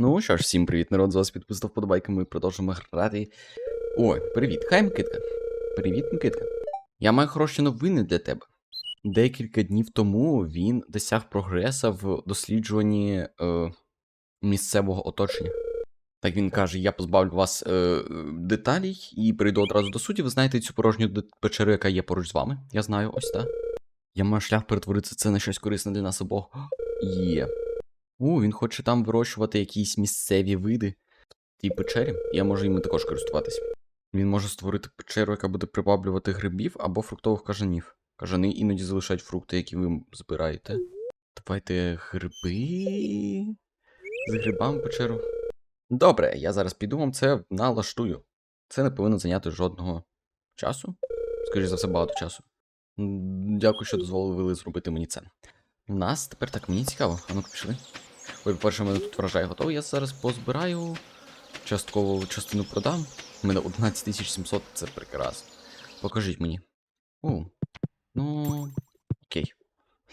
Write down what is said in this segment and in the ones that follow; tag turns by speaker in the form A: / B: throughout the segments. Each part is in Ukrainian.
A: Ну що ж, всім привіт, народ, з вас підписав вподобайки, ми продовжуємо грати. Ой, привіт, хай Микитка. Привіт, Микитка. Я маю хороші новини для тебе. Декілька днів тому він досяг прогреса в досліджуванні е, місцевого оточення. Так він каже: я позбавлю вас е, деталей і перейду одразу до суті. Ви знаєте цю порожню печеру, яка є поруч з вами. Я знаю, ось так. Я маю шлях перетворити це на щось корисне для нас обох. Є. У, він хоче там вирощувати якісь місцеві види в тій печері. Я можу їм також користуватись. Він може створити печеру, яка буде приваблювати грибів або фруктових кажанів. Кажани іноді залишають фрукти, які ви збираєте. Давайте гриби. З грибами печеру. Добре, я зараз піду вам це налаштую. Це не повинно зайняти жодного часу. Скоріше за все, багато часу. Дякую, що дозволили зробити мені це. У нас тепер так мені цікаво. А ну пішли. Ой, по-перше, в мене тут врожай готовий. Я зараз позбираю. Частково частину продам. У мене 11700, це прекрасно. Покажіть мені. О, ну. Окей.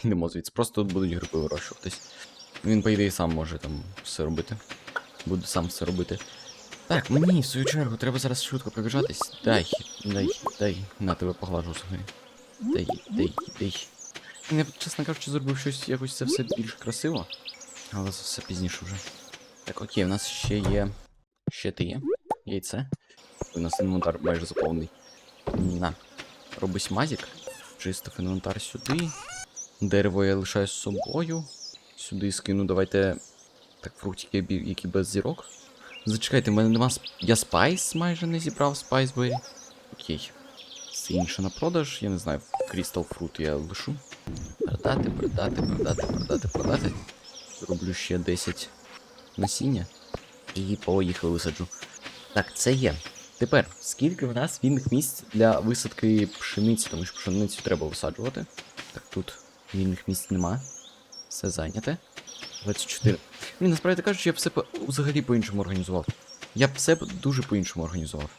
A: Йдемо звідси. Просто тут будуть гриби вирощуватись. Він, по ідеї, сам може там все робити. Буду сам все робити. Так, мені, в свою чергу, треба зараз швидко пробіжатись. Дай, дай, дай. На тебе поглажу взагалі. Дай, дай, дай. Я, чесно кажучи, зробив щось якось це все більш красиво. Але це все пізніше вже. Так, окей, у нас ще є. Ще ти є. Яйце. У нас інвентар майже заповнений. На. Робись мазік. Чистив інвентар сюди. Дерево я лишаю з собою. Сюди скину, давайте. Так, фруктики, які без зірок. Зачекайте, в мене нема. Я спайс майже не зібрав спайсбері. Окей. Все інше на продаж, я не знаю, Crystal Fruit я лишу. Продати, продати, продати, продати, продати. Зроблю ще 10 насіння. І поїхали висаджу. Так, це є. Тепер, скільки в нас вільних місць для висадки пшениці, тому що пшеницю треба висаджувати. Так, тут вільних місць нема. Все зайняте. 24. Блін, насправді кажучи, я б все по... взагалі по-іншому організував. Я б все дуже по-іншому організував.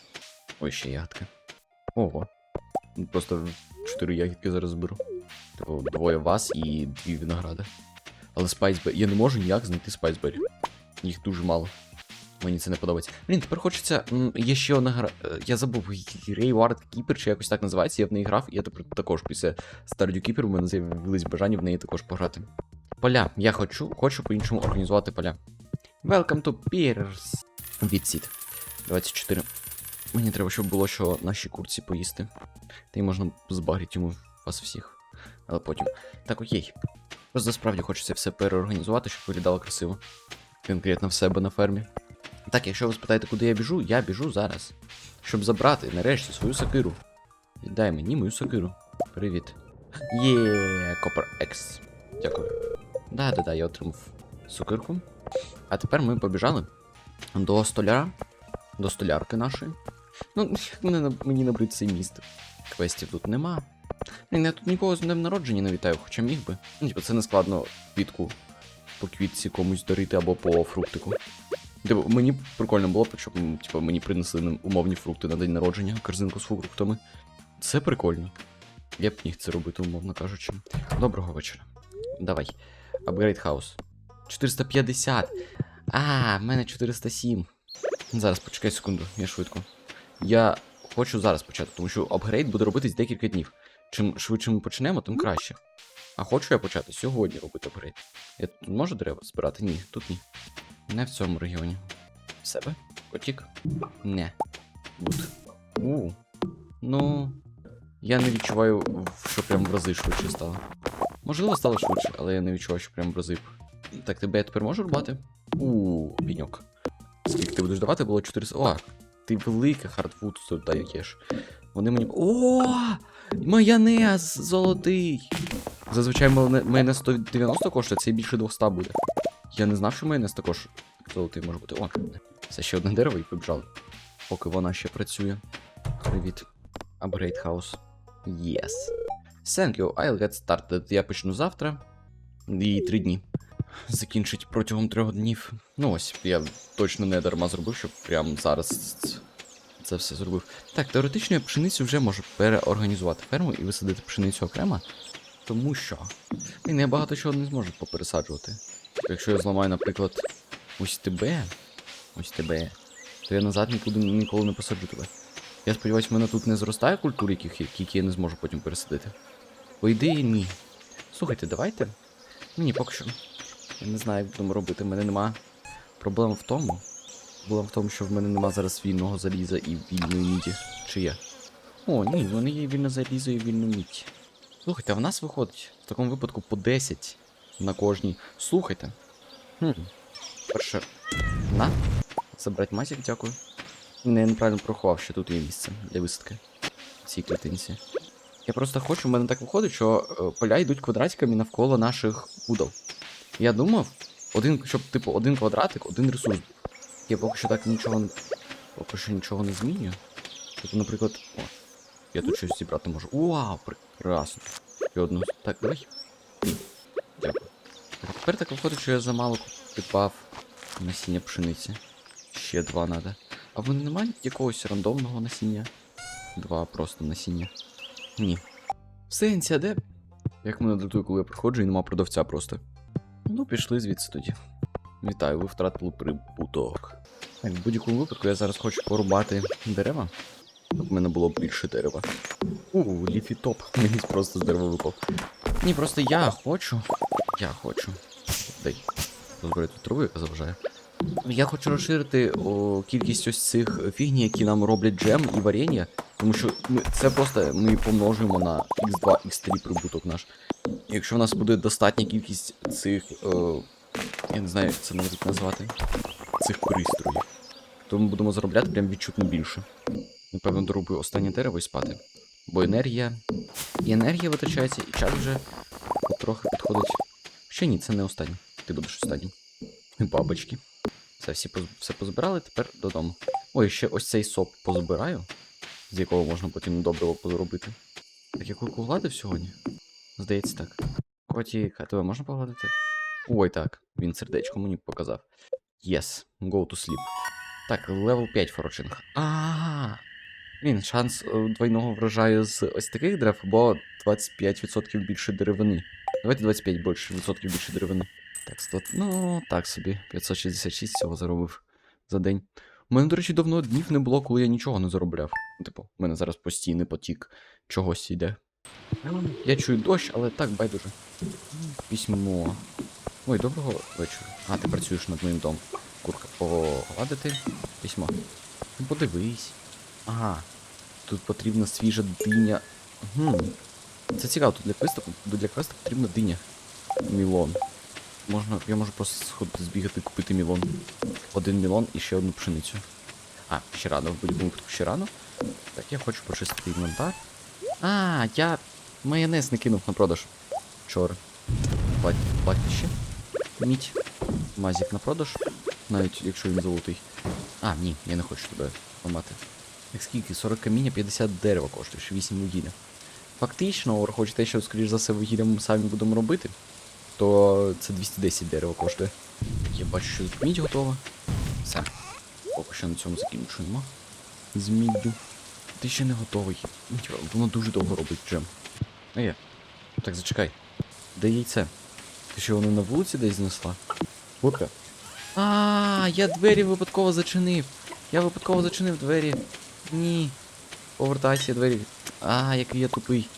A: Ой, ще ягодка. Ого. Просто 4 ягідки зараз зберу. Типу, двоє вас і дві виногради. Але спайсбері. Я не можу ніяк знайти спайсбері. Їх дуже мало. Мені це не подобається. Блін, тепер хочеться. Є ще одна гра. е, Я забув Rayward Keeper, чи якось так називається, я в неї грав, і я тепер також після Stardew Keeper у мене з'явились бажання в неї також пограти. Поля. Я хочу, хочу по-іншому організувати поля. Welcome to Piers. Відсід. 24. Мені треба, щоб було що нашій курці поїсти. Та й можна збагрити йому вас всіх. Але потім. Так, окей. Просто справді хочеться все переорганізувати, щоб виглядало красиво. Конкретно в себе на фермі. Так, якщо ви спитаєте, куди я біжу, я біжу зараз. Щоб забрати нарешті свою сокиру. Віддай мені мою сокиру. Привіт. Є, Копер Екс. Дякую. Да-да-да, я отримав сокирку. А тепер ми побіжали до столяра. До столярки нашої. Ну, мені набрид цей міст. Квестів тут нема. Блін, я тут нікого з днем народження не вітаю, хоча міг би. Ну, типу, це не складно квітку по квітці комусь дарити або по фруктику. Типу, мені прикольно було б, щоб типу, мені принесли умовні фрукти на день народження, корзинку з фруктами. Це прикольно. Я б міг це робити, умовно кажучи. Доброго вечора. Давай. Upgrade House. 450. А, в мене 407. Зараз почекай секунду, я швидко. Я хочу зараз почати, тому що апгрейд буде робитись декілька днів. Чим швидше ми почнемо, тим краще. А хочу я почати сьогодні робити апгрейд. Я тут можу дерева збирати? Ні, тут ні. Не в цьому регіоні. В себе? Котік? Не. Гуд. У. Ну. Я не відчуваю, що прям в рази швидше стало. Можливо, стало швидше, але я не відчуваю, що прям в рази. Так, тебе я тепер можу рубати? У, піньок. Скільки ти будеш давати, було 400. О, ти велика хардвуд тут даєш. Вони мені. О! Майонез золотий! Зазвичай майоне- майонез 190 коштує, це більше 200 буде. Я не знав, що майонез також золотий може бути. О, це ще одне дерево і побіжали. Поки вона ще працює. Привіт. Upgrade House. Yes. Thank you, I'll get started. Я почну завтра. І три дні. Закінчить протягом трьох днів. Ну ось, я точно не дарма зробив, щоб прямо зараз це все зробив. Так, теоретично я пшеницю вже можу переорганізувати ферму і висадити пшеницю окремо. Тому що. Блін, я багато чого не зможу попересаджувати. Якщо я зламаю, наприклад, ось тебе. Ось тебе. То я назад нікуди ніколи не посаджу тебе. Я сподіваюся, в мене тут не зростає культур, яких, які я не зможу потім пересадити. По ідеї, ні. Слухайте, давайте. Ні, поки що. Я не знаю, як будемо робити. В мене нема. Проблема в тому. Проблема в тому, що в мене нема зараз вільного заліза і вільної міді. Чи є? О, ні, в мене є вільне залізо і вільна мідь. Слухайте, а в нас виходить в такому випадку по 10 на кожній. Слухайте. Хм. Перше. На. Забрати масік, дякую. Не, неправильно проховав, що тут є місце для висадки. В цій клітинці. Я просто хочу, в мене так виходить, що е, поля йдуть квадратиками навколо наших будов. Я думав, один, щоб, типу, один квадратик, один ресурс. Я поки що так нічого не. Поки що нічого не змінюю. Тобто, наприклад. О, я тут щось зібрати можу. Вау, прекрасно. І одну. Так, давай. Дякую. Тепер так виходить, що я замало підпав насіння пшениці. Ще два надо. А в мене немає якогось рандомного насіння? Два просто насіння. Ні. Сенсі, а де? Як мене дратує, коли я приходжу і нема продавця просто. Ну, пішли звідси тоді. Вітаю, ви втратили прибуток. Так, в будь-якому випадку я зараз хочу порубати дерева. Щоб в мене було більше дерева. У, ліфі топ. Мені просто з дерева випав. Ні, просто я хочу. Я хочу. Дай. Розбери тут траву, яка заважає. Я хочу розширити о, кількість ось цих фігні, які нам роблять джем і варення. Тому що ми, це просто ми помножуємо на x2, x3 прибуток наш. Якщо в нас буде достатня кількість цих. О, я не знаю, як це навіть назвати. Цих пристроїв. То ми будемо заробляти прям відчутно більше. Напевно, дорублю останнє дерево і спати. Бо енергія. І енергія витрачається, і час вже трохи підходить. Ще ні, це не останній. Ти будеш останній. Бабочки. Все, всі поз... все позбирали, тепер додому. Ой, ще ось цей соп позбираю, з якого можна потім добриво позробити. Так, я кульку гладив сьогодні? Здається, так. Котік, а тебе можна погладити? Ой, так, він сердечко мені показав. Yes, go to sleep. Так, левел 5 форочинг. А. Блін, шанс е, двойного врожаю з ось таких дерев, або 25% більше деревини. Давайте 25 більше, відсотків більше деревини. Так, 100, ну, так собі. 566 цього заробив за день. У мене, до речі, давно днів не було, коли я нічого не заробляв. Типу, у мене зараз постійний потік чогось йде. Я чую дощ, але так байдуже. Письмо. Ой, доброго вечора. А, ти працюєш над моїм домом. Курка, погладити. Письмо. Ну, подивись. Ага. Тут потрібна свіжа диня. Угу. Це цікаво, тут для квесту, для квесту потрібна диня. Мілон. Можна, я можу просто сходити збігати купити мілон. Один мілон і ще одну пшеницю. А, ще рано, в будь-якому випадку ще рано. Так, я хочу почистити інвентар. А, я майонез не кинув на продаж. Вчора. Плат... Платіще. Мідь. Мазік на продаж. Навіть якщо він золотий. А, ні, я не хочу тебе ламати. Так скільки? 40 каміння, 50 дерева коштує, ще 8 вугілля. Фактично, враховуючи те, що, скоріш за все, вугілля ми самі будемо робити, то це 210 дерева коштує. Я бачу, що тут мідь готова. Все. Поки що на цьому закінчуємо. З міддю. Ти ще не готовий. Воно дуже довго робить джем. А. Так, зачекай. Де яйце? Ти що воно на вулиці десь знесла? Курка. А, я двері випадково зачинив. Я випадково зачинив двері. Ні. Повертайся двері. А, який я тупий.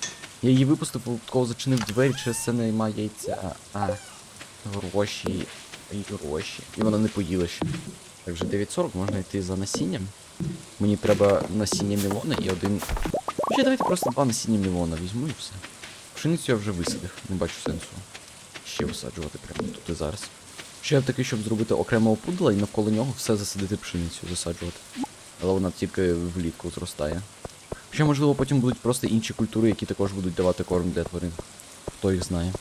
A: Я її випустив, випадково зачинив двері, через це немає яйця. А. Гроші. І гроші. І вона не поїла ще. Так вже 9.40 можна йти за насінням. Мені треба насіння мілона і один. Ще давайте просто два насіння мілона візьму і все. Пшеницю я вже висадив, не бачу сенсу. Ще висаджувати прямо тут і зараз. Ще я такий, щоб зробити окремого пудла і навколо нього все засадити пшеницю, засаджувати. Але вона тільки влітку зростає. Ще, можливо, потім будуть просто інші культури, які також будуть давати корм для тварин. Хто їх знає.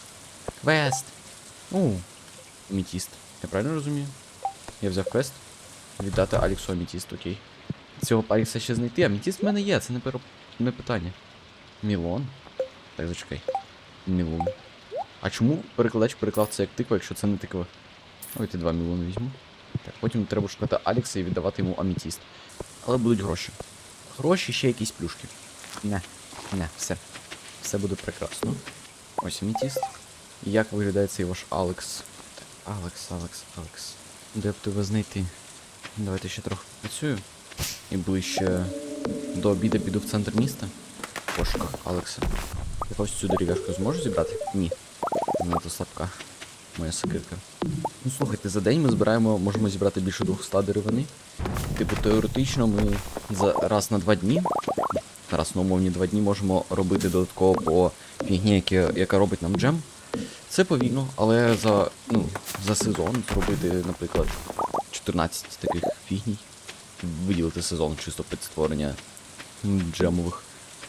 A: Квест! У, амітіст. Я правильно розумію? Я взяв квест. Віддати Аліксу амітіст, окей. Цього Алікса ще знайти. Амітіст в мене є, це не, перо... не питання. Мілон? Так, зачекай. Мілон. А чому перекладач переклав це як тиква, якщо це не тиква? Давайте два мільйони візьму. Так, потім треба шукати Алікса і віддавати йому амітіст. Але будуть гроші. Гроші ще якісь плюшки. Не, не, все. Все буде прекрасно. Ось амітіст. Як виглядає цей ваш Алекс? Так, Алекс, Алекс, Алекс. Де б тебе знайти? Давайте ще трохи працюю. І ближче до обіду піду в центр міста. В пошуках Алекса. Якось цю дерев'яшку зможу зібрати? Ні. Надто слабка. Моя сокирка. Ну слухайте, за день ми збираємо, можемо зібрати більше 200 деревини. Типу, теоретично ми за раз на два дні, раз на умовні два дні можемо робити додатково по фігні, яке- яка робить нам джем. Це повільно, але за, ну, за сезон зробити, наприклад, 14 таких фігній. Виділити сезон чисто під створення джемових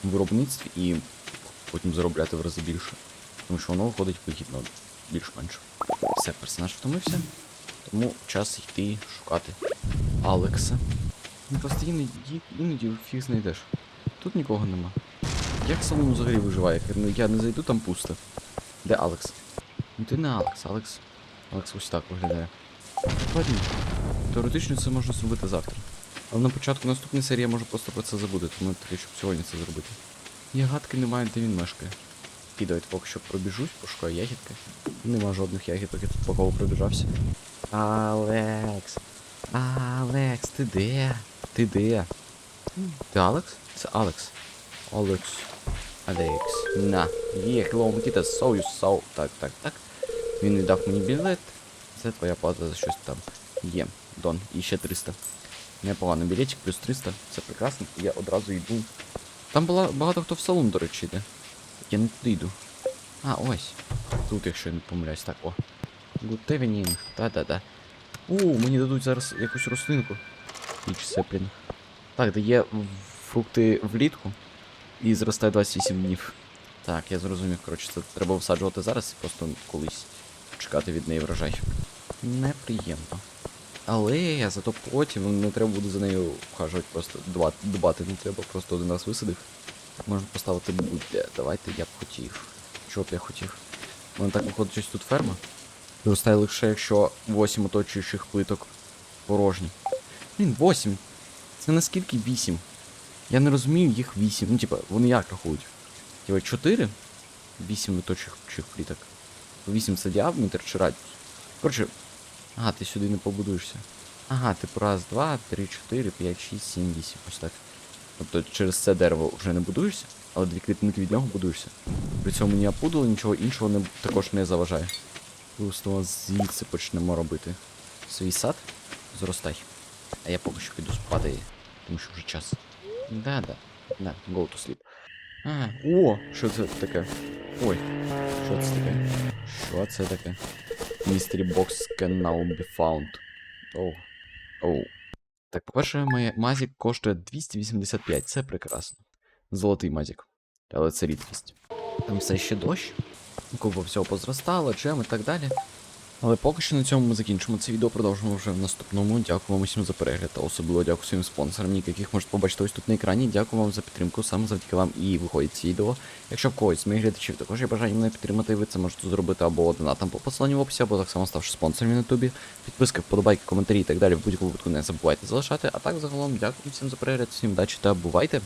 A: виробництв і потім заробляти в рази більше. Тому що воно виходить вигідно більш-менш. Все, персонаж втомився. Тому час йти шукати Алекса. Ну просто іноді, іноді фіг знайдеш. Тут нікого нема. Як салон взагалі виживає? Ну, Я не зайду, там пусто. Де Алекс? Ну ти не Алекс, Алекс. Алекс ось так виглядає. Ладно. Теоретично це можна зробити завтра. Але на початку наступної серії я можу просто про це забути, тому таки, щоб сьогодні це зробити. Я гадки не маю, де він мешкає. І давайте поки що пробіжусь, пошукаю ягідки. Нема жодних ягідок, я тут по колу пробіжався. Алекс. Алекс, ти де? Ти де? Ти Алекс? Це Алекс. Алекс. Алекс. На. Є, hello, Микита, so you so. Так, так, так. Він віддав мені білет. Це твоя плата за щось там. Є. Дон. І ще 300. Непогано. Білетик плюс 300. Це прекрасно. Я одразу йду. Там була багато хто в салон, до речі, йде. Я не туди йду. А, ось. Тут, якщо я не помиляюсь, так, о. Evening. Та-та-та. О, мені дадуть зараз якусь рослинку. Піч сеплін. Так, дає фрукти влітку. І зростає 28 днів. Так, я зрозумів, коротше, це треба всаджувати зараз і просто колись чекати від неї врожай. Неприємно. Але зато потім не треба буде за нею вхажувати, просто дбати не треба, просто один раз висадив. Можна поставити будь-де. Давайте я б хотів. Що б я хотів? Мене так виходить щось тут ферма. Зростає лише якщо 8 оточуючих плиток порожні. Блін, 8. Це наскільки 8? Я не розумію їх 8. Ну, типа, вони як рахують? Типа 4? 8 оточуючих плиток. 8 це діаметр чи радіус? Коротше, ага, ти сюди не побудуєшся. Ага, типу раз, два, три, чотири, п'ять, шість, сім, вісім. Ось так. Тобто через це дерево вже не будуєшся, але дві клітинки від нього будуєшся. При цьому ні опудало, нічого іншого не, також не заважає. Просто звідси почнемо робити свій сад. Зростай. А я поки що піду спати, тому що вже час. Да-да. Да, go to sleep. А, о, що це таке? Ой, що це таке? Що це таке? Mystery box can now be found. Оу. Оу. Так, по-перше, мазік коштує 285, це прекрасно. Золотий мазік. Але це рідкість. Там все ще дощ. Купа всього позростало, джем і так далі. Але поки що на цьому ми закінчимо це відео, продовжимо вже в наступному. Дякую вам усім за перегляд, та особливо дякую своїм спонсорам, яких можете побачити ось тут на екрані. Дякую вам за підтримку, саме завдяки вам і виходить ці відео. Якщо в когось з моїх глядачів також є бажання мене підтримати, ви це можете зробити або донатом по посиланню в описі, або так само ставши спонсором на ютубі. Підписки, вподобайки, коментарі і так далі в будь-якому випадку не забувайте залишати. А так загалом дякую всім за перегляд, всім удачі та бувайте!